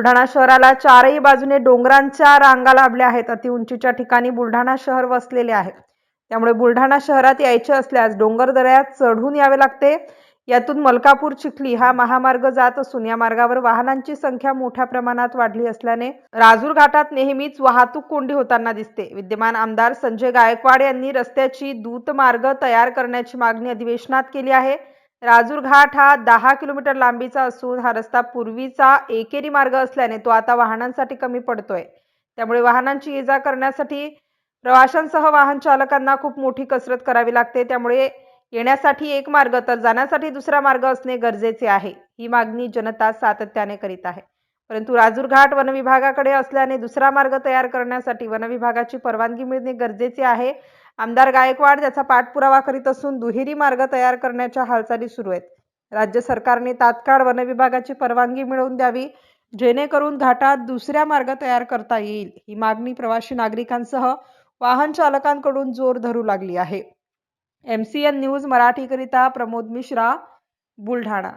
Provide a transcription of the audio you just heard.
बुलढाणा शहराला चारही बाजूने डोंगरांच्या रांगा लाभल्या आहेत. अतिउंचीच्या ठिकाणी बुलढाणा शहर वसलेले आहे. त्यामुळे बुलढाणा शहरात यायचे असल्यास डोंगर दऱ्यात चढून यावे लागते. यातून मलकापूर चिखली हा महामार्ग जात असून या मार्गावर वाहनांची संख्या मोठ्या प्रमाणात वाढली असल्याने राजूर घाटात नेहमीच वाहतूक कोंडी होताना दिसते. विद्यमान आमदार संजय गायकवाड यांनी रस्त्याची दूत मार्ग तयार करण्याची मागणी अधिवेशनात केली आहे. राजूर घाट हा दहा किलोमीटर लांबीचा असून हा रस्ता पूर्वीचा एकेरी मार्ग असल्याने तो आता वाहनांसाठी कमी पडतोय. त्यामुळे वाहनांची ये जा करण्यासाठी प्रवाशांसह वाहन चालकांना खूप मोठी कसरत करावी लागते. त्यामुळे येण्यासाठी एक मार्ग तर जाण्यासाठी दुसरा मार्ग असणे गरजेचे आहे. ही मागणी जनता सातत्याने करीत आहे. परंतु राजूर घाट वन विभागाकडे असल्याने दुसरा मार्ग तयार करण्यासाठी वन विभागाची परवानगी मिळणे गरजेचे आहे. आमदार गायकवाड त्याचा पाठपुरावा करीत असून दुहेरी मार्ग तयार करण्याच्या हालचाली सुरू आहेत. राज्य सरकारने तात्काळ वन विभागाची परवानगी मिळवून द्यावी जेणेकरून घाटात दुसऱ्या मार्ग तयार करता येईल ही मागणी प्रवासी नागरिकांसह वाहन चालकांकडून जोर धरू लागली आहे. एम सी एन न्यूज मराठीकरिता प्रमोद मिश्रा बुलढाणा.